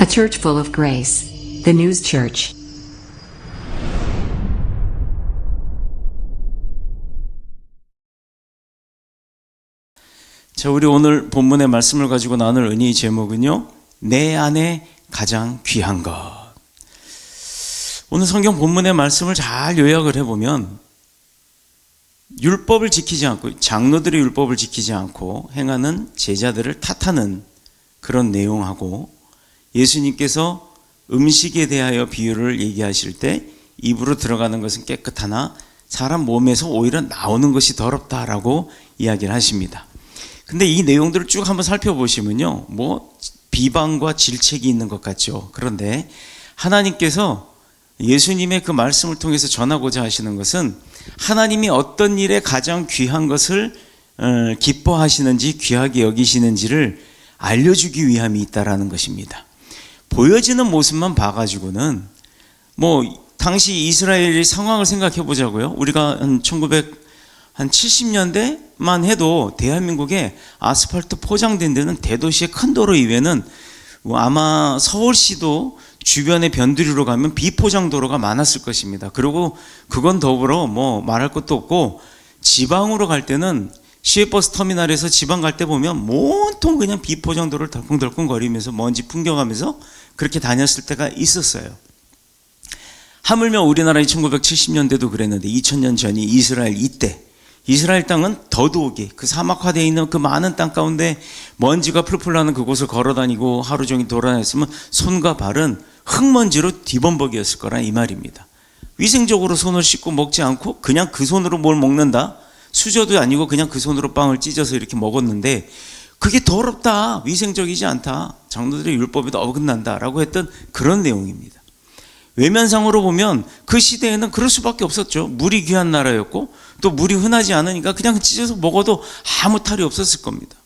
A church full of grace. The News Church. 자, 우리 오늘 본문의 말씀을 가지고 나눌 은혜의 제목은요. 내 안에 가장 귀한 것. 오늘 성경 본문의 말씀을 잘 요약을 해보면 율법을 지키지 않고 장로들의 율법을 지키지 않고 행하는 제자들을 탓하는 그런 내용하고 예수님께서 음식에 대하여 비유를 얘기하실 때 입으로 들어가는 것은 깨끗하나 사람 몸에서 오히려 나오는 것이 더럽다라고 이야기를 하십니다. 근데 이 내용들을 쭉 한번 살펴보시면요. 뭐 비방과 질책이 있는 것 같죠. 그런데 하나님께서 예수님의 그 말씀을 통해서 전하고자 하시는 것은 하나님이 어떤 일에 가장 귀한 것을 어, 기뻐하시는지 귀하게 여기시는지를 알려주기 위함이 있다라는 것입니다. 보여지는 모습만 봐가지고는 뭐 당시 이스라엘의 상황을 생각해 보자고요. 우리가 한 1900, 한 70년대만 해도 대한민국에 아스팔트 포장된 데는 대도시의 큰 도로 이외에는 뭐 아마 서울시도 주변의 변두리로 가면 비포장 도로가 많았을 것입니다. 그리고 그건 더불어 뭐 말할 것도 없고 지방으로 갈 때는 시외버스 터미널에서 지방 갈 때 보면 온통 그냥 비포장 도로를 덜컹덜컹 거리면서 먼지 풍겨가면서 그렇게 다녔을 때가 있었어요. 하물며 우리나라의 1970년대도 그랬는데 2000년 전이 이스라엘 이때 이스라엘 땅은 더더욱이 그 사막화되어 있는 그 많은 땅 가운데 먼지가 풀풀 나는 그곳을 걸어 다니고 하루 종일 돌아다녔으면 손과 발은 흙먼지로 뒤범벅이었을 거라 이 말입니다. 위생적으로 손을 씻고 먹지 않고 그냥 그 손으로 뭘 먹는다? 수저도 아니고 그냥 그 손으로 빵을 찢어서 이렇게 먹었는데 그게 더럽다. 위생적이지 않다. 장로들의 율법에도 어긋난다라고 했던 그런 내용입니다. 외면상으로 보면 그 시대에는 그럴 수밖에 없었죠. 물이 귀한 나라였고 또 물이 흔하지 않으니까 그냥 찢어서 먹어도 아무 탈이 없었을 겁니다.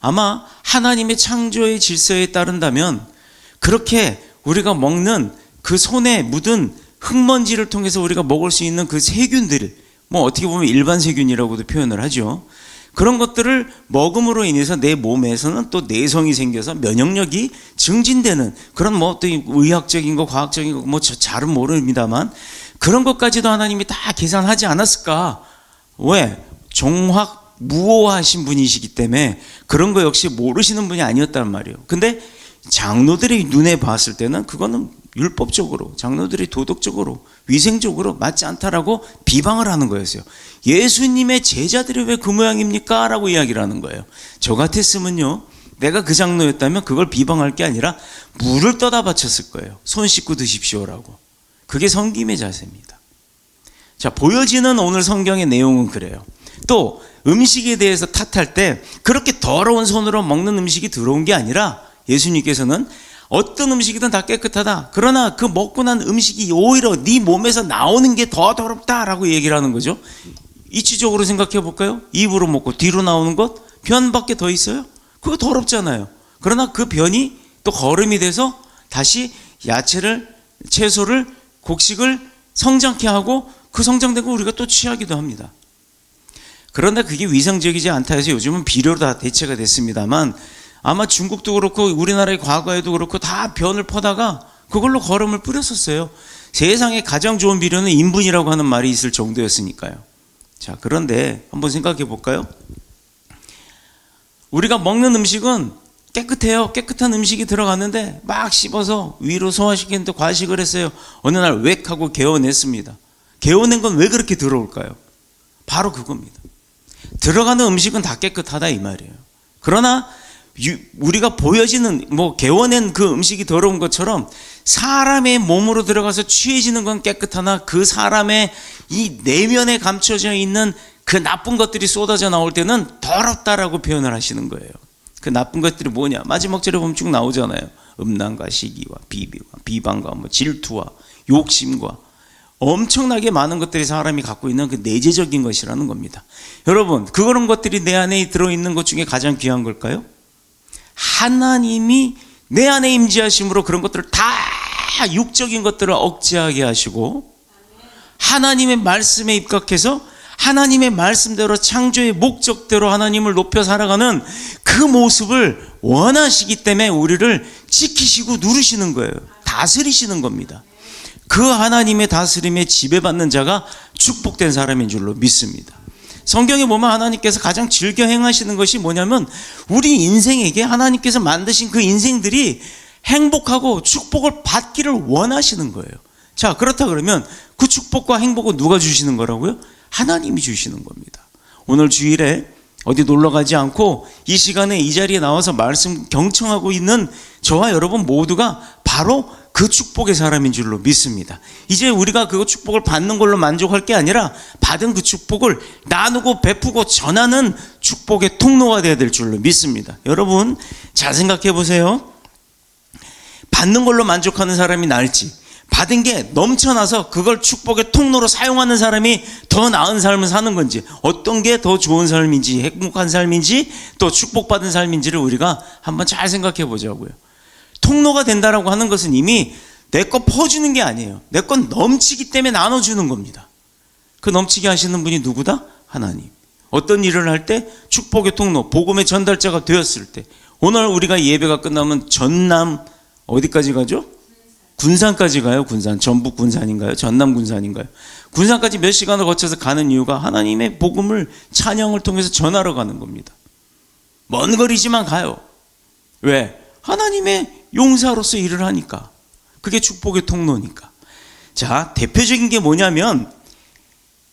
아마 하나님의 창조의 질서에 따른다면 그렇게 우리가 먹는 그 손에 묻은 흙먼지를 통해서 우리가 먹을 수 있는 그 세균들, 뭐 어떻게 보면 일반 세균이라고도 표현을 하죠. 그런 것들을 먹음으로 인해서 내 몸에서는 또 내성이 생겨서 면역력이 증진되는 그런 뭐 어떤 의학적인 거, 과학적인 거, 뭐 잘은 모릅니다만 그런 것까지도 하나님이 다 계산하지 않았을까? 왜? 종합 무호하신 분이시기 때문에 그런 거 역시 모르시는 분이 아니었단 말이에요. 근데 장로들의 눈에 봤을 때는 그거는 율법적으로, 장로들이 도덕적으로, 위생적으로 맞지 않다라고 비방을 하는 거였어요. 예수님의 제자들이 왜 그 모양입니까? 라고 이야기를 하는 거예요. 저 같았으면요, 내가 그 장로였다면 그걸 비방할 게 아니라 물을 떠다 바쳤을 거예요. 손 씻고 드십시오라고. 그게 성김의 자세입니다. 자, 보여지는 오늘 성경의 내용은 그래요. 또 음식에 대해서 탓할 때 그렇게 더러운 손으로 먹는 음식이 들어온 게 아니라 예수님께서는 어떤 음식이든 다 깨끗하다. 그러나 그 먹고 난 음식이 오히려 네 몸에서 나오는 게 더 더럽다라고 얘기를 하는 거죠. 이치적으로 생각해 볼까요? 입으로 먹고 뒤로 나오는 것 변밖에 더 있어요? 그거 더럽잖아요. 그러나 그 변이 또 거름이 돼서 다시 야채를 채소를 곡식을 성장케 하고 그 성장된 거 우리가 또 취하기도 합니다. 그런데 그게 위생적이지 않다 해서 요즘은 비료로 다 대체가 됐습니다만 아마 중국도 그렇고 우리나라의 과거에도 그렇고 다 변을 퍼다가 그걸로 거름을 뿌렸었어요. 세상에 가장 좋은 비료는 인분이라고 하는 말이 있을 정도였으니까요. 자, 그런데 한번 생각해 볼까요? 우리가 먹는 음식은 깨끗해요. 깨끗한 음식이 들어갔는데 막 씹어서 위로 소화시키는데 과식을 했어요. 어느 날 웩 하고 개워냈습니다. 개워낸 건 왜 그렇게 들어올까요? 바로 그겁니다. 들어가는 음식은 다 깨끗하다 이 말이에요. 그러나 우리가 보여지는 뭐 개워낸 그 음식이 더러운 것처럼 사람의 몸으로 들어가서 취해지는 건 깨끗하나 그 사람의 이 내면에 감춰져 있는 그 나쁜 것들이 쏟아져 나올 때는 더럽다라고 표현을 하시는 거예요. 그 나쁜 것들이 뭐냐? 마지막 절에 보면 쭉 나오잖아요. 음란과 시기와 비비와 비방과 뭐 질투와 욕심과 엄청나게 많은 것들이 사람이 갖고 있는 그 내재적인 것이라는 겁니다. 여러분, 그런 것들이 내 안에 들어있는 것 중에 가장 귀한 걸까요? 하나님이 내 안에 임재하심으로 그런 것들을 다 육적인 것들을 억제하게 하시고 하나님의 말씀에 입각해서 하나님의 말씀대로 창조의 목적대로 하나님을 높여 살아가는 그 모습을 원하시기 때문에 우리를 지키시고 누르시는 거예요. 다스리시는 겁니다. 그 하나님의 다스림에 지배받는 자가 축복된 사람인 줄로 믿습니다. 성경에 보면 하나님께서 가장 즐겨 행하시는 것이 뭐냐면 우리 인생에게 하나님께서 만드신 그 인생들이 행복하고 축복을 받기를 원하시는 거예요. 자, 그렇다 그러면 그 축복과 행복은 누가 주시는 거라고요? 하나님이 주시는 겁니다. 오늘 주일에 어디 놀러 가지 않고 이 시간에 이 자리에 나와서 말씀 경청하고 있는 저와 여러분 모두가 바로 그 축복의 사람인 줄로 믿습니다. 이제 우리가 그 축복을 받는 걸로 만족할 게 아니라 받은 그 축복을 나누고 베푸고 전하는 축복의 통로가 되어야 될 줄로 믿습니다. 여러분 잘 생각해 보세요. 받는 걸로 만족하는 사람이 나을지 받은 게 넘쳐나서 그걸 축복의 통로로 사용하는 사람이 더 나은 삶을 사는 건지 어떤 게 더 좋은 삶인지 행복한 삶인지 또 축복받은 삶인지를 우리가 한번 잘 생각해 보자고요. 통로가 된다라고 하는 것은 이미 내 거 퍼주는 게 아니에요. 내 건 넘치기 때문에 나눠주는 겁니다. 그 넘치게 하시는 분이 누구다? 하나님. 어떤 일을 할 때 축복의 통로, 복음의 전달자가 되었을 때 오늘 우리가 예배가 끝나면 전남 어디까지 가죠? 군산까지 가요. 군산 전북 군산인가요? 전남 군산인가요? 군산까지 몇 시간을 거쳐서 가는 이유가 하나님의 복음을 찬양을 통해서 전하러 가는 겁니다. 먼 거리지만 가요. 왜? 하나님의 용사로서 일을 하니까. 그게 축복의 통로니까. 자, 대표적인 게 뭐냐면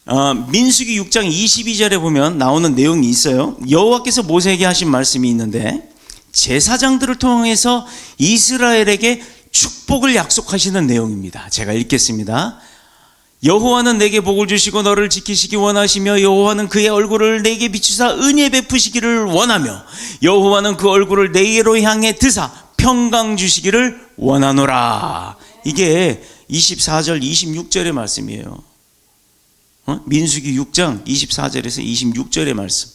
어, 민수기 6장 22절에 보면 나오는 내용이 있어요. 여호와께서 모세에게 하신 말씀이 있는데 제사장들을 통해서 이스라엘에게 축복을 약속하시는 내용입니다. 제가 읽겠습니다. 여호와는 내게 복을 주시고 너를 지키시기 원하시며 여호와는 그의 얼굴을 내게 비추사 은혜 베푸시기를 원하며 여호와는 그 얼굴을 내게로 향해 드사 평강 주시기를 원하노라. 이게 24절 26절의 말씀이에요. 어? 민수기 6장 24절에서 26절의 말씀.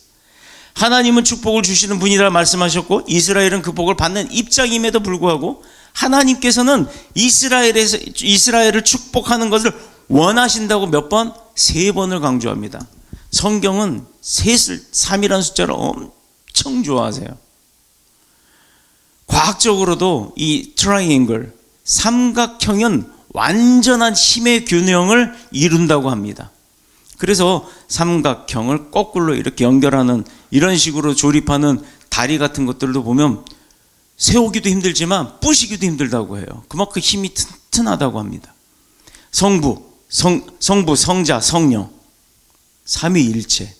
하나님은 축복을 주시는 분이라 말씀하셨고 이스라엘은 그 복을 받는 입장임에도 불구하고 하나님께서는 이스라엘에서 이스라엘을 축복하는 것을 원하신다고 몇 번? 세 번을 강조합니다. 성경은 셋을 3이라는 숫자를 엄청 좋아하세요. 과학적으로도 이 트라이앵글 삼각형은 완전한 힘의 균형을 이룬다고 합니다. 그래서 삼각형을 거꾸로 이렇게 연결하는 이런 식으로 조립하는 다리 같은 것들도 보면 세우기도 힘들지만 부시기도 힘들다고 해요. 그만큼 힘이 튼튼하다고 합니다. 성부, 성, 성부, 성자, 성령 삼위일체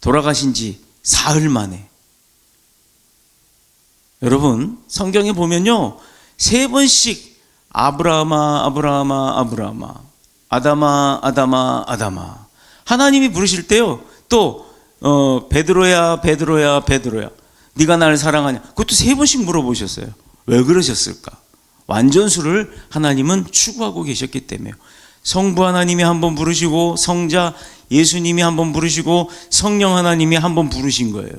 돌아가신 지 사흘 만에 여러분 성경에 보면요 세 번씩 아브라함아 아브라함아 아브라함아 아담아 아담아 아담아. 하나님이 부르실 때요 또 어, 베드로야 베드로야 베드로야. 네가 나를 사랑하냐? 그것도 세 번씩 물어보셨어요. 왜 그러셨을까? 완전수를 하나님은 추구하고 계셨기 때문에요. 성부 하나님이 한 번 부르시고 성자 예수님이 한 번 부르시고 성령 하나님이 한 번 부르신 거예요.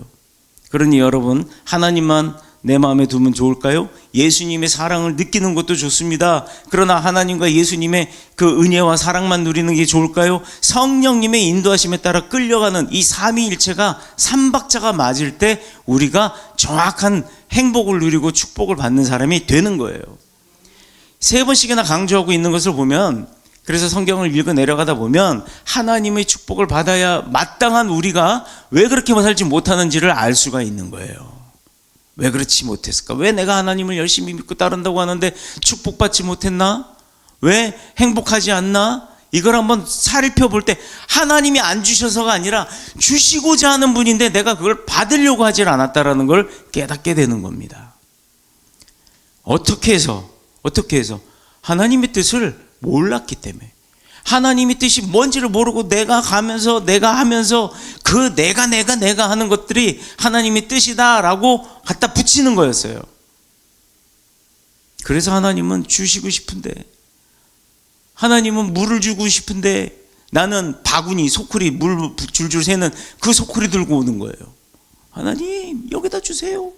그러니 여러분 하나님만 내 마음에 두면 좋을까요? 예수님의 사랑을 느끼는 것도 좋습니다. 그러나 하나님과 예수님의 그 은혜와 사랑만 누리는 게 좋을까요? 성령님의 인도하심에 따라 끌려가는 이 삼위일체가 삼박자가 맞을 때 우리가 정확한 행복을 누리고 축복을 받는 사람이 되는 거예요. 세 번씩이나 강조하고 있는 것을 보면 그래서 성경을 읽어 내려가다 보면 하나님의 축복을 받아야 마땅한 우리가 왜 그렇게 살지 못하는지를 알 수가 있는 거예요. 왜 그렇지 못했을까? 왜 내가 하나님을 열심히 믿고 따른다고 하는데 축복받지 못했나? 왜 행복하지 않나? 이걸 한번 살펴볼 때 하나님이 안 주셔서가 아니라 주시고자 하는 분인데 내가 그걸 받으려고 하질 않았다라는 걸 깨닫게 되는 겁니다. 어떻게 해서 어떻게 해서 하나님의 뜻을 몰랐기 때문에 하나님의 뜻이 뭔지를 모르고 내가 가면서 내가 하면서 그 내가 내가 내가 하는 것들이 하나님의 뜻이다라고 갖다 붙이는 거였어요. 그래서 하나님은 주시고 싶은데 하나님은 물을 주고 싶은데 나는 바구니 소쿠리 물 줄줄 새는 그 소쿠리 들고 오는 거예요. 하나님 여기다 주세요.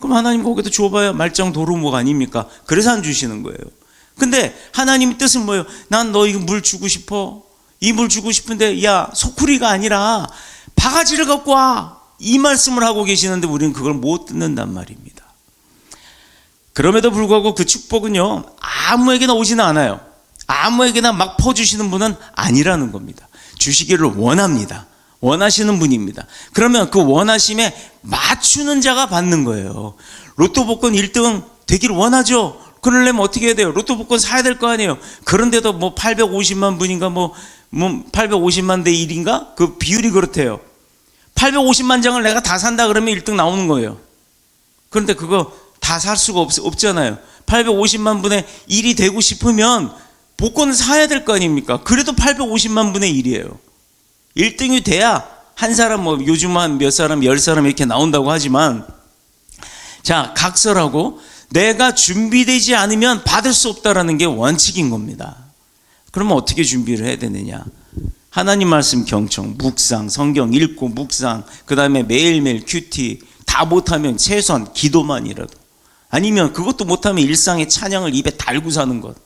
그럼 하나님 거기다 줘봐야 말짱 도루묵 아닙니까? 그래서 안 주시는 거예요. 근데 하나님의 뜻은 뭐예요? 난 너 이거 물 주고 싶어. 이 물 주고 싶은데 야 소쿠리가 아니라 바가지를 갖고 와. 이 말씀을 하고 계시는데 우리는 그걸 못 듣는단 말입니다. 그럼에도 불구하고 그 축복은요 아무에게나 오지는 않아요. 아무에게나 막 퍼주시는 분은 아니라는 겁니다. 주시기를 원합니다. 원하시는 분입니다. 그러면 그 원하심에 맞추는 자가 받는 거예요. 로또 복권 1등 되기를 원하죠. 그러려면 어떻게 해야 돼요? 로또 복권 사야 될 거 아니에요. 그런데도 뭐 850만 분인가 뭐, 뭐 850만 대 1인가? 그 비율이 그렇대요. 850만 장을 내가 다 산다 그러면 1등 나오는 거예요. 그런데 그거 다 살 수가 없, 없잖아요. 850만 분의 1이 되고 싶으면 복권을 사야 될 거 아닙니까? 그래도 850만 분의 1이에요. 1등이 돼야 한 사람 뭐 요즘 한 몇 사람, 열 사람 이렇게 나온다고 하지만 자, 각설하고 내가 준비되지 않으면 받을 수 없다라는 게 원칙인 겁니다. 그러면 어떻게 준비를 해야 되느냐? 하나님 말씀 경청, 묵상, 성경 읽고 묵상, 그 다음에 매일매일 큐티 다 못하면 최소한 기도만이라도 아니면 그것도 못하면 일상의 찬양을 입에 달고 사는 것.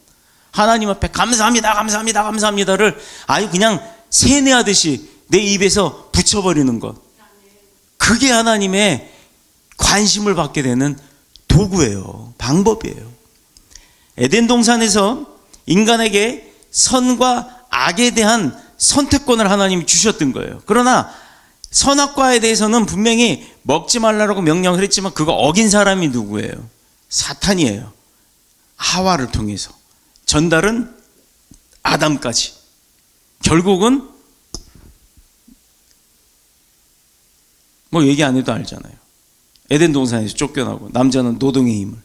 하나님 앞에 감사합니다, 감사합니다, 감사합니다를 아유 그냥 세뇌하듯이 내 입에서 붙여버리는 것. 그게 하나님의 관심을 받게 되는 도구예요. 방법이에요. 에덴 동산에서 인간에게 선과 악에 대한 선택권을 하나님이 주셨던 거예요. 그러나 선악과에 대해서는 분명히 먹지 말라고 명령을 했지만 그거 어긴 사람이 누구예요? 사탄이에요. 하와를 통해서. 전달은 아담까지. 결국은 뭐 얘기 안 해도 알잖아요. 에덴 동산에서 쫓겨나고 남자는 노동의 힘을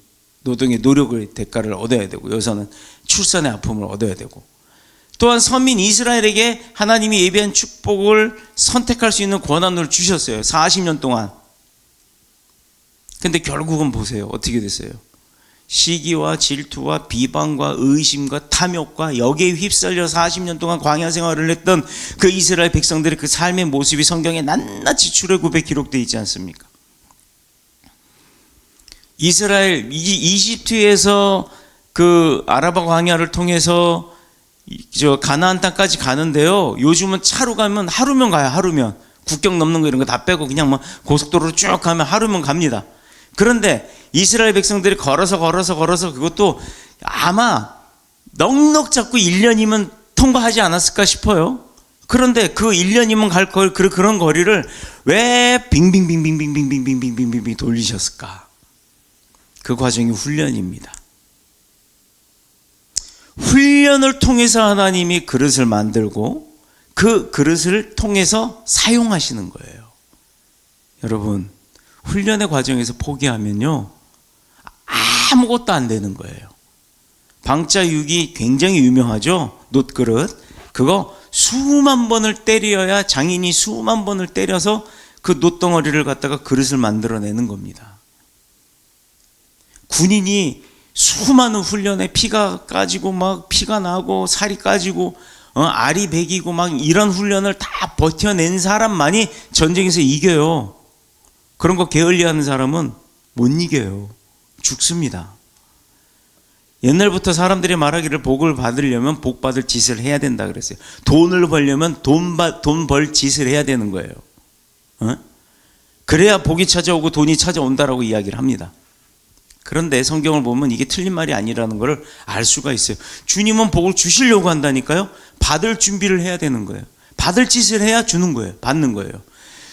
노동의 노력의 대가를 얻어야 되고 여자는 출산의 아픔을 얻어야 되고 또한 선민 이스라엘에게 하나님이 예비한 축복을 선택할 수 있는 권한을 주셨어요. 40년 동안. 근데 결국은 보세요. 어떻게 됐어요? 시기와 질투와 비방과 의심과 탐욕과 여기에 휩쓸려 40년 동안 광야 생활을 했던 그 이스라엘 백성들의 그 삶의 모습이 성경에 낱낱이 출애굽에 기록되어 있지 않습니까? 이스라엘 이- 이집트에서 그 아라바 광야를 통해서 이- 저 가나안 땅까지 가는데요. 요즘은 차로 가면 하루면 가요. 하루면 국경 넘는 거 이런 거 다 빼고 그냥 뭐 고속도로로 쭉 가면 하루면 갑니다. 그런데 이스라엘 백성들이 걸어서 걸어서 걸어서 그것도 아마 넉넉 잡고 1년이면 통과하지 않았을까 싶어요. 그런데 그 1년이면 갈 걸, 그- 그런 거리를 왜 빙빙빙빙빙빙빙빙빙빙빙 돌리셨을까? 그 과정이 훈련입니다. 훈련을 통해서 하나님이 그릇을 만들고 그 그릇을 통해서 사용하시는 거예요. 여러분, 훈련의 과정에서 포기하면요. 아무것도 안 되는 거예요. 방자육이 굉장히 유명하죠. 놋그릇. 그거 수만 번을 때려야 장인이 수만 번을 때려서 그 놋덩어리를 갖다가 그릇을 만들어내는 겁니다. 군인이 수많은 훈련에 피가 까지고 막 피가 나고 살이 까지고 어, 알이 배기고 막 이런 훈련을 다 버텨낸 사람만이 전쟁에서 이겨요. 그런 거 게을리하는 사람은 못 이겨요. 죽습니다. 옛날부터 사람들이 말하기를 복을 받으려면 복 받을 짓을 해야 된다 그랬어요. 돈을 벌려면 돈벌 짓을 해야 되는 거예요. 어? 그래야 복이 찾아오고 돈이 찾아온다라고 이야기를 합니다. 그런데 성경을 보면 이게 틀린 말이 아니라는 것을 알 수가 있어요. 주님은 복을 주시려고 한다니까요. 받을 준비를 해야 되는 거예요. 받을 짓을 해야 주는 거예요. 받는 거예요.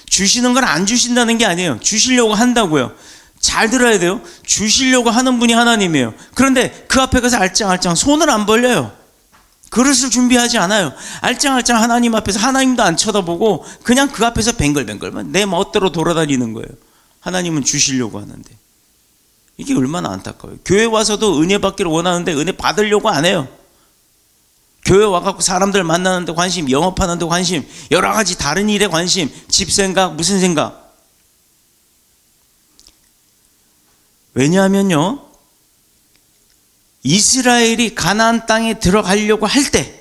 주시는 건 안 주신다는 게 아니에요. 주시려고 한다고요. 잘 들어야 돼요. 주시려고 하는 분이 하나님이에요. 그런데 그 앞에 가서 알짱알짱 손을 안 벌려요. 그릇을 준비하지 않아요. 알짱알짱 하나님 앞에서 하나님도 안 쳐다보고 그냥 그 앞에서 뱅글뱅글만 내 멋대로 돌아다니는 거예요. 하나님은 주시려고 하는데. 이게 얼마나 안타까워요. 교회 와서도 은혜 받기를 원하는데 은혜 받으려고 안 해요. 교회 와갖고 사람들 만나는데 관심, 영업하는데 관심, 여러 가지 다른 일에 관심, 집 생각, 무슨 생각. 왜냐하면요, 이스라엘이 가나안 땅에 들어가려고 할 때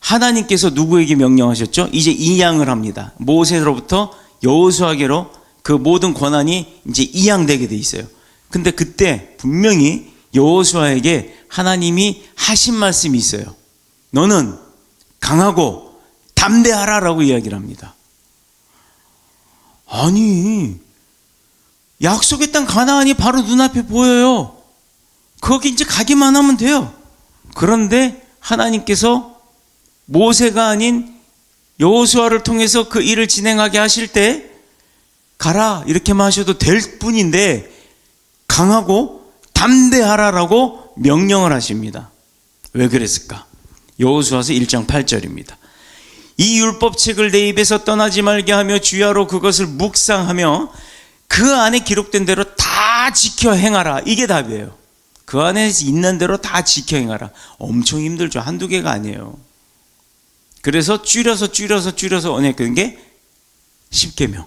하나님께서 누구에게 명령하셨죠? 이제 이양을 합니다. 모세로부터 여호수아게로 그 모든 권한이 이제 이양되게 돼 있어요. 근데 그때 분명히 여호수아에게 하나님이 하신 말씀이 있어요. 너는 강하고 담대하라라고 이야기를 합니다. 아니, 약속의 땅 가나안이 바로 눈앞에 보여요. 거기 이제 가기만 하면 돼요. 그런데 하나님께서 모세가 아닌 여호수아를 통해서 그 일을 진행하게 하실 때 가라 이렇게만 하셔도 될 뿐인데 강하고 담대하라라고 명령을 하십니다. 왜 그랬을까? 여호수아서 1장 8절입니다. 이 율법책을 내 입에서 떠나지 말게 하며 주야로 그것을 묵상하며 그 안에 기록된 대로 다 지켜 행하라. 이게 답이에요. 그 안에 있는 대로 다 지켜 행하라. 엄청 힘들죠. 한두 개가 아니에요. 그래서 줄여서 줄여서 줄여서 언약된 게 10계명.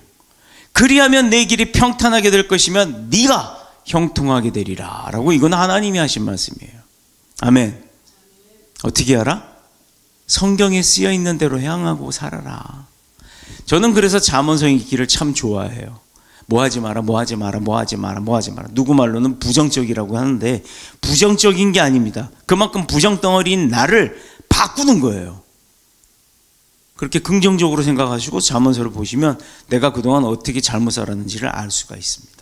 그리하면 내 길이 평탄하게 될 것이면 네가 형통하게 되리라 라고 이건 하나님이 하신 말씀이에요. 아멘. 어떻게 알아? 성경에 쓰여 있는 대로 향하고 살아라. 저는 그래서 잠언서 읽기를 참 좋아해요. 뭐 하지 마라, 뭐 하지 마라, 뭐 하지 마라, 뭐 하지 마라. 누구 말로는 부정적이라고 하는데 부정적인 게 아닙니다. 그만큼 부정덩어리인 나를 바꾸는 거예요. 그렇게 긍정적으로 생각하시고 잠언서를 보시면 내가 그동안 어떻게 잘못 살았는지를 알 수가 있습니다.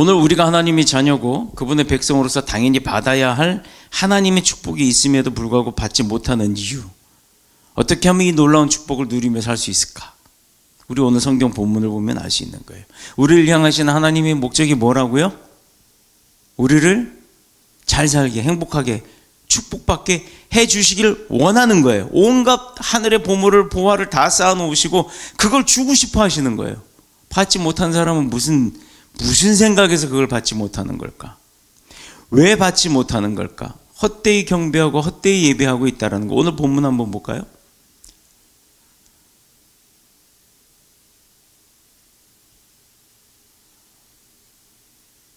오늘 우리가 하나님의 자녀고 그분의 백성으로서 당연히 받아야 할 하나님의 축복이 있음에도 불구하고 받지 못하는 이유. 어떻게 하면 이 놀라운 축복을 누리며 살 수 있을까? 우리 오늘 성경 본문을 보면 알 수 있는 거예요. 우리를 향하신 하나님의 목적이 뭐라고요? 우리를 잘 살게, 행복하게, 축복받게 해 주시길 원하는 거예요. 온갖 하늘의 보물을, 보화를 다 쌓아 놓으시고 그걸 주고 싶어 하시는 거예요. 받지 못한 사람은 무슨, 무슨 생각에서 그걸 받지 못하는 걸까? 왜 받지 못하는 걸까? 헛되이 경배하고 헛되이 예배하고 있다는 거. 오늘 본문 한번 볼까요?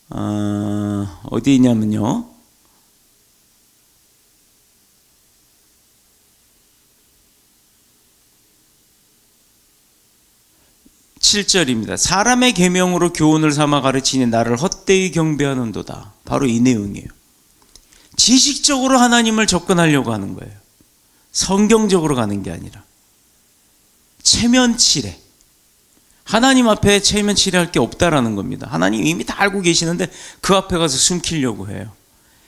아, 어디 있냐면요. 칠절입니다 사람의 계명으로 교훈을 삼아 가르치니 나를 헛되이 경배하는도다. 바로 이 내용이에요. 지식적으로 하나님을 접근하려고 하는 거예요. 성경적으로 가는 게 아니라. 체면치레. 하나님 앞에 체면치레 할 게 없다라는 겁니다. 하나님 이미 다 알고 계시는데 그 앞에 가서 숨기려고 해요.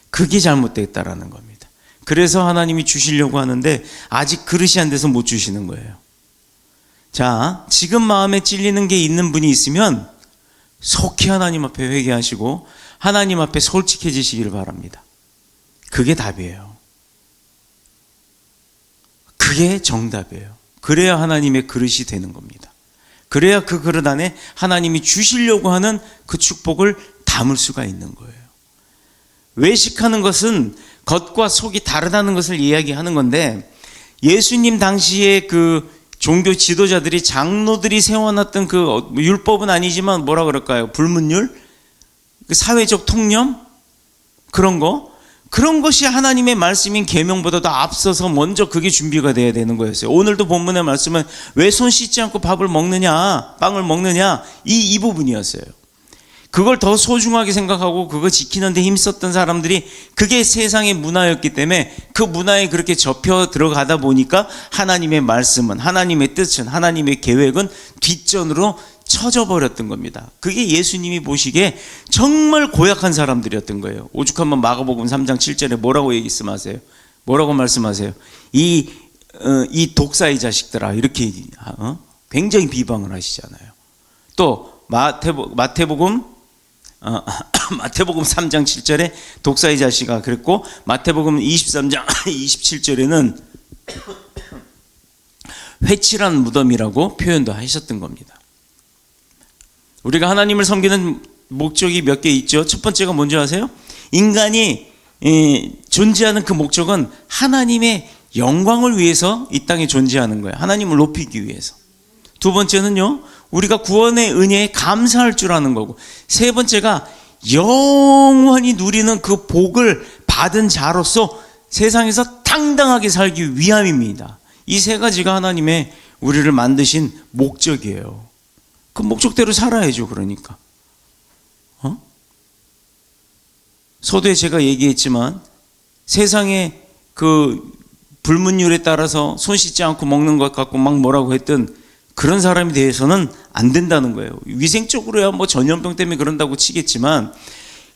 그게 잘못됐다라는 겁니다. 그래서 하나님이 주시려고 하는데 아직 그릇이 안 돼서 못 주시는 거예요. 자, 지금 마음에 찔리는 게 있는 분이 있으면 속히 하나님 앞에 회개하시고 하나님 앞에 솔직해지시기를 바랍니다. 그게 답이에요. 그게 정답이에요. 그래야 하나님의 그릇이 되는 겁니다. 그래야 그 그릇 안에 하나님이 주시려고 하는 그 축복을 담을 수가 있는 거예요. 외식하는 것은 겉과 속이 다르다는 것을 이야기하는 건데 예수님 당시에 그 종교 지도자들이 장로들이 세워놨던 그 율법은 아니지만 뭐라 그럴까요? 불문율, 그 사회적 통념 그런 거 그런 것이 하나님의 말씀인 계명보다도 앞서서 먼저 그게 준비가 돼야 되는 거였어요. 오늘도 본문의 말씀은 왜 손 씻지 않고 밥을 먹느냐, 빵을 먹느냐 이 이 부분이었어요. 그걸 더 소중하게 생각하고 그거 지키는데 힘썼던 사람들이 그게 세상의 문화였기 때문에 그 문화에 그렇게 접혀 들어가다 보니까 하나님의 말씀은 하나님의 뜻은 하나님의 계획은 뒷전으로 쳐져 버렸던 겁니다. 그게 예수님이 보시기에 정말 고약한 사람들이었던 거예요. 오죽하면 마가복음 3장 7절에 뭐라고 말씀하세요? 뭐라고 말씀하세요? 이, 어, 이 독사의 자식들아 이렇게 어? 굉장히 비방을 하시잖아요. 또 마태복, 마태복음 어, 마태복음 3장 7절에 독사의 자식아 그랬고 마태복음 23장 27절에는 회칠한 무덤이라고 표현도 하셨던 겁니다. 우리가 하나님을 섬기는 목적이 몇 개 있죠. 첫 번째가 뭔지 아세요? 인간이 에, 존재하는 그 목적은 하나님의 영광을 위해서 이 땅에 존재하는 거예요. 하나님을 높이기 위해서. 두 번째는요, 우리가 구원의 은혜에 감사할 줄 아는 거고, 세 번째가 영원히 누리는 그 복을 받은 자로서 세상에서 당당하게 살기 위함입니다. 이 세 가지가 하나님의 우리를 만드신 목적이에요. 그 목적대로 살아야죠, 그러니까. 어? 서두에 제가 얘기했지만 세상에 그 불문율에 따라서 손 씻지 않고 먹는 것 갖고 막 뭐라고 했던 그런 사람에 대해서는 안 된다는 거예요. 위생적으로야 뭐 전염병 때문에 그런다고 치겠지만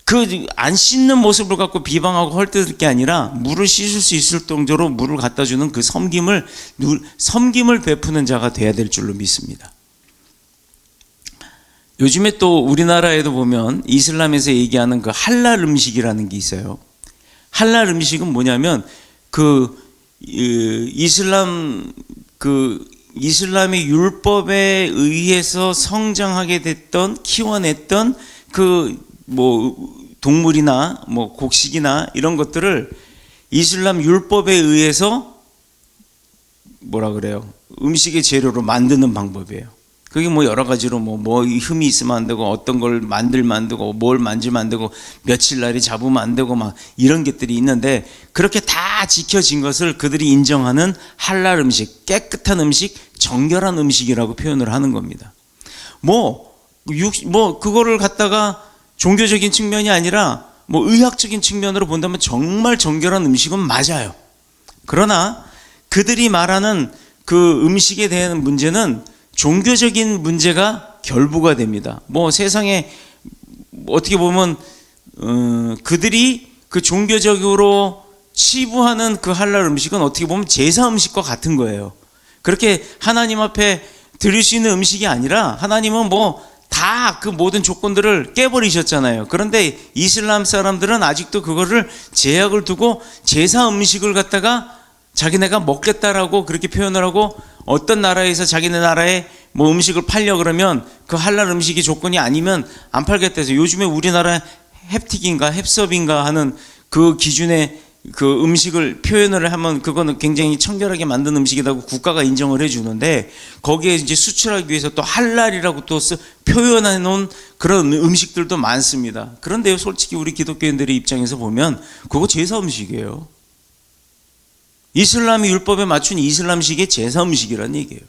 그 안 씻는 모습을 갖고 비방하고 헐뜯을 게 아니라 물을 씻을 수 있을 정도로 물을 갖다 주는 그 섬김을 누- 섬김을 베푸는 자가 돼야 될 줄로 믿습니다. 요즘에 또 우리나라에도 보면 이슬람에서 얘기하는 그 할랄 음식이라는 게 있어요. 할랄 음식은 뭐냐면 그 이- 이슬람 그 이슬람의 율법에 의해서 성장하게 됐던 키워냈던 그 뭐 동물이나 뭐 곡식이나 이런 것들을 이슬람 율법에 의해서 뭐라 그래요? 음식의 재료로 만드는 방법이에요. 그게 뭐 여러 가지로 뭐, 뭐 흠이 있으면 안 되고 어떤 걸 만들면 안 되고 뭘 만지면 안 되고 며칠 날이 잡으면 안 되고 막 이런 것들이 있는데 그렇게 다 지켜진 것을 그들이 인정하는 할랄 음식, 깨끗한 음식, 정결한 음식이라고 표현을 하는 겁니다. 뭐, 육, 뭐, 그거를 갖다가 종교적인 측면이 아니라 뭐 의학적인 측면으로 본다면 정말 정결한 음식은 맞아요. 그러나 그들이 말하는 그 음식에 대한 문제는 종교적인 문제가 결부가 됩니다. 뭐 세상에 어떻게 보면 어, 그들이 그 종교적으로 치부하는 그 할랄 음식은 어떻게 보면 제사 음식과 같은 거예요. 그렇게 하나님 앞에 드릴 수 있는 음식이 아니라 하나님은 뭐 다 그 모든 조건들을 깨버리셨잖아요. 그런데 이슬람 사람들은 아직도 그거를 제약을 두고 제사 음식을 갖다가 자기네가 먹겠다라고 그렇게 표현을 하고 어떤 나라에서 자기네 나라에 뭐 음식을 팔려 그러면 그 할랄 음식이 조건이 아니면 안 팔겠다 해서 요즘에 우리나라 햅틱인가 햅섭인가 하는 그 기준의 그 음식을 표현을 하면 그거는 굉장히 청결하게 만든 음식이라고 국가가 인정을 해주는데 거기에 이제 수출하기 위해서 또 할랄이라고 또 쓰- 표현해 놓은 그런 음식들도 많습니다. 그런데 솔직히 우리 기독교인들의 입장에서 보면 그거 제사 음식이에요. 이슬람의 율법에 맞춘 이슬람식의 제사 음식이라는 얘기예요.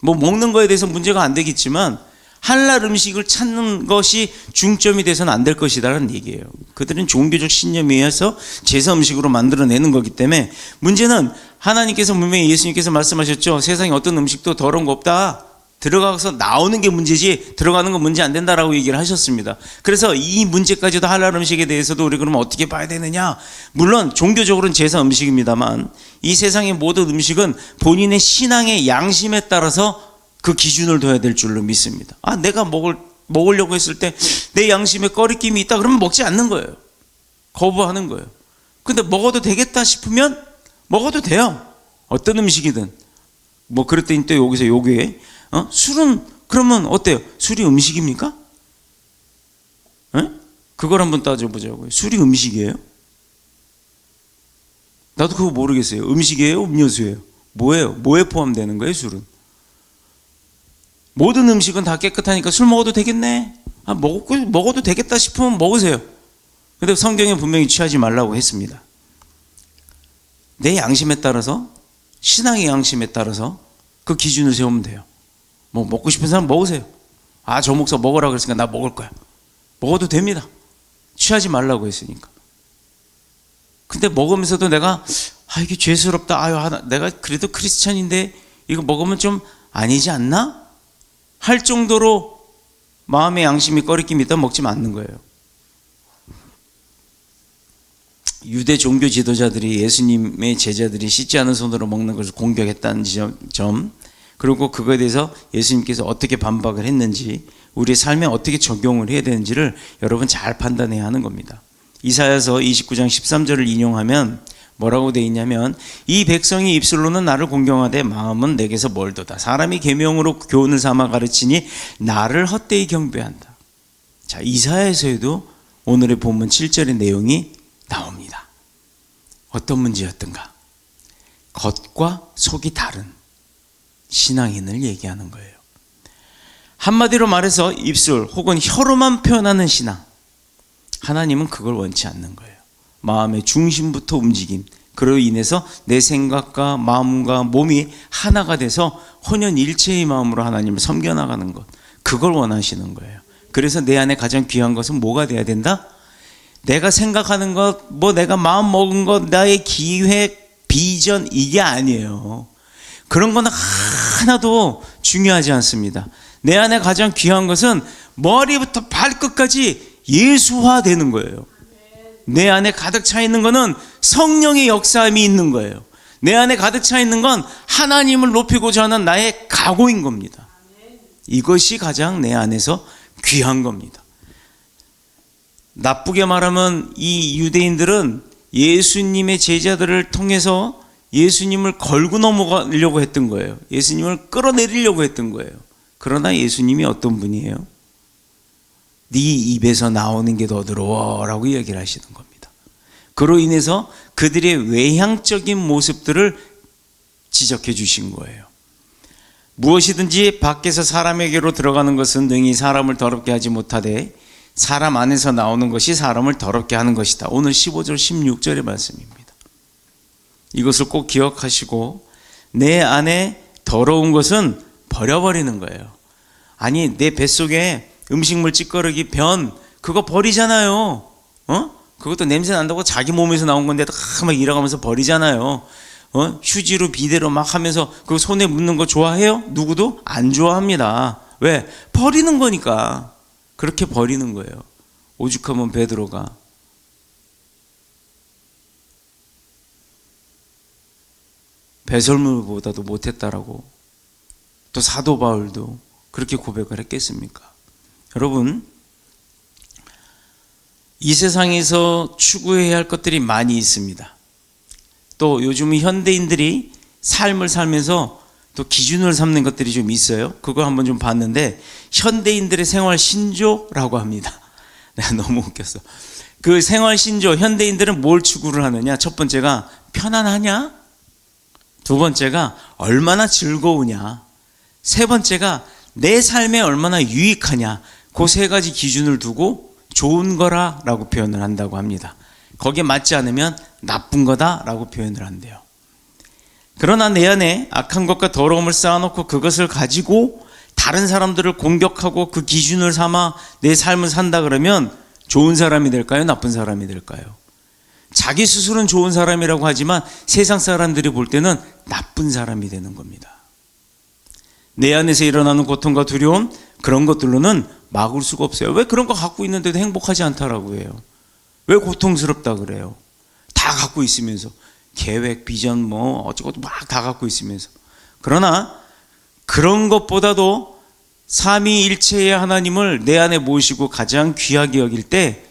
뭐 먹는 거에 대해서 문제가 안 되겠지만 할랄 음식을 찾는 것이 중점이 돼서는 안 될 것이다라는 얘기예요. 그들은 종교적 신념에 의해서 제사 음식으로 만들어내는 거기 때문에 문제는 하나님께서 분명히 예수님께서 말씀하셨죠. 세상에 어떤 음식도 더러운 거 없다. 들어가서 나오는 게 문제지 들어가는 건 문제 안 된다라고 얘기를 하셨습니다. 그래서 이 문제까지도 할랄 음식에 대해서도 우리 그러면 어떻게 봐야 되느냐? 물론 종교적으로는 제사 음식입니다만 이 세상의 모든 음식은 본인의 신앙의 양심에 따라서 그 기준을 둬야 될 줄로 믿습니다. 아, 내가 먹을 먹으려고 했을 때 내 양심에 꺼리낌이 있다 그러면 먹지 않는 거예요. 거부하는 거예요. 근데 먹어도 되겠다 싶으면 먹어도 돼요. 어떤 음식이든. 뭐 그랬더니 또 여기서 요게 어? 술은 그러면 어때요? 술이 음식입니까? 에? 그걸 한번 따져보자고요. 술이 음식이에요? 나도 그거 모르겠어요. 음식이에요? 음료수예요? 뭐예요? 뭐에 포함되는 거예요? 술은? 모든 음식은 다 깨끗하니까 술 먹어도 되겠네. 아, 먹고, 먹어도 되겠다 싶으면 먹으세요. 근데 성경에 분명히 취하지 말라고 했습니다. 내 양심에 따라서, 신앙의 양심에 따라서 그 기준을 세우면 돼요. 뭐 먹고 싶은 사람 먹으세요. 아, 저 목사 먹으라 그랬으니까 나 먹을 거야. 먹어도 됩니다. 취하지 말라고 했으니까. 근데 먹으면서도 내가 아 이게 죄스럽다. 아유 하나 내가 그래도 크리스찬인데 이거 먹으면 좀 아니지 않나? 할 정도로 마음의 양심이 꺼리낌이 있다 먹지 않는 거예요. 유대 종교 지도자들이 예수님의 제자들이 씻지 않은 손으로 먹는 것을 공격했다는 점, 그리고 그거에 대해서 예수님께서 어떻게 반박을 했는지 우리의 삶에 어떻게 적용을 해야 되는지를 여러분 잘 판단해야 하는 겁니다. 이사야서 29장 13절을 인용하면 뭐라고 돼 있냐면 이 백성이 입술로는 나를 공경하되 마음은 내게서 멀도다. 사람이 계명으로 교훈을 삼아 가르치니 나를 헛되이 경배한다. 자, 이사야에서도 오늘의 본문 7절의 내용이 나옵니다. 어떤 문제였던가? 겉과 속이 다른 신앙인을 얘기하는 거예요. 한마디로 말해서 입술 혹은 혀로만 표현하는 신앙. 하나님은 그걸 원치 않는 거예요. 마음의 중심부터 움직임. 그로 인해서 내 생각과 마음과 몸이 하나가 돼서 혼연일체의 마음으로 하나님을 섬겨나가는 것. 그걸 원하시는 거예요. 그래서 내 안에 가장 귀한 것은 뭐가 돼야 된다? 내가 생각하는 것, 뭐 내가 마음 먹은 것, 나의 기획, 비전 이게 아니에요. 그런 거는 하나도 중요하지 않습니다. 내 안에 가장 귀한 것은 머리부터 발끝까지 예수화 되는 거예요. 내 안에 가득 차 있는 거는 성령의 역사함이 있는 거예요. 내 안에 가득 차 있는 건 하나님을 높이고자 하는 나의 각오인 겁니다. 이것이 가장 내 안에서 귀한 겁니다. 나쁘게 말하면 이 유대인들은 예수님의 제자들을 통해서 예수님을 걸고 넘어가려고 했던 거예요. 예수님을 끌어내리려고 했던 거예요. 그러나 예수님이 어떤 분이에요? 네 입에서 나오는 게 더 더러워라고 이야기를 하시는 겁니다. 그로 인해서 그들의 외향적인 모습들을 지적해 주신 거예요. 무엇이든지 밖에서 사람에게로 들어가는 것은 능히 사람을 더럽게 하지 못하되 사람 안에서 나오는 것이 사람을 더럽게 하는 것이다. 오늘 15절 16절의 말씀입니다. 이것을 꼭 기억하시고 내 안에 더러운 것은 버려버리는 거예요. 아니 내 뱃속에 음식물 찌꺼러기 변 그거 버리잖아요. 어? 그것도 냄새 난다고 자기 몸에서 나온 건데 막 일어가면서 버리잖아요. 어? 휴지로 비데로 막 하면서 그 손에 묻는 거 좋아해요? 누구도 안 좋아합니다. 왜? 버리는 거니까. 그렇게 버리는 거예요. 오죽하면 베드로가 배설물보다도 못했다라고 또 사도 바울도 그렇게 고백을 했겠습니까? 여러분 이 세상에서 추구해야 할 것들이 많이 있습니다. 또 요즘 현대인들이 삶을 살면서 또 기준을 삼는 것들이 좀 있어요. 그거 한번 좀 봤는데 현대인들의 생활 신조라고 합니다. 내가 너무 웃겼어. 그 생활 신조 현대인들은 뭘 추구를 하느냐? 첫 번째가 편안하냐? 두 번째가 얼마나 즐거우냐? 세 번째가 내 삶에 얼마나 유익하냐? 그 세 가지 기준을 두고 좋은 거라라고 표현을 한다고 합니다. 거기에 맞지 않으면 나쁜 거다라고 표현을 한대요. 그러나 내 안에 악한 것과 더러움을 쌓아놓고 그것을 가지고 다른 사람들을 공격하고 그 기준을 삼아 내 삶을 산다 그러면 좋은 사람이 될까요? 나쁜 사람이 될까요? 자기 스스로는 좋은 사람이라고 하지만 세상 사람들이 볼 때는 나쁜 사람이 되는 겁니다. 내 안에서 일어나는 고통과 두려움 그런 것들로는 막을 수가 없어요. 왜 그런 거 갖고 있는데도 행복하지 않다라고 해요? 왜 고통스럽다 그래요? 다 갖고 있으면서 계획, 비전 뭐 어쩌고 막 다 갖고 있으면서 그러나 그런 것보다도 삼위일체의 하나님을 내 안에 모시고 가장 귀하게 여길 때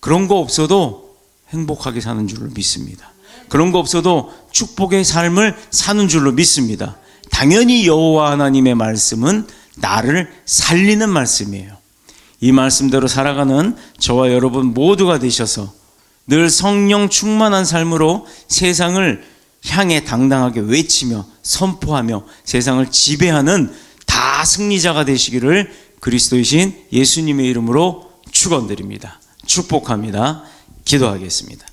그런 거 없어도 행복하게 사는 줄로 믿습니다. 그런 거 없어도 축복의 삶을 사는 줄로 믿습니다. 당연히 여호와 하나님의 말씀은 나를 살리는 말씀이에요. 이 말씀대로 살아가는 저와 여러분 모두가 되셔서 늘 성령 충만한 삶으로 세상을 향해 당당하게 외치며 선포하며 세상을 지배하는 다 승리자가 되시기를 그리스도이신 예수님의 이름으로 축원드립니다. 축복합니다. 기도하겠습니다.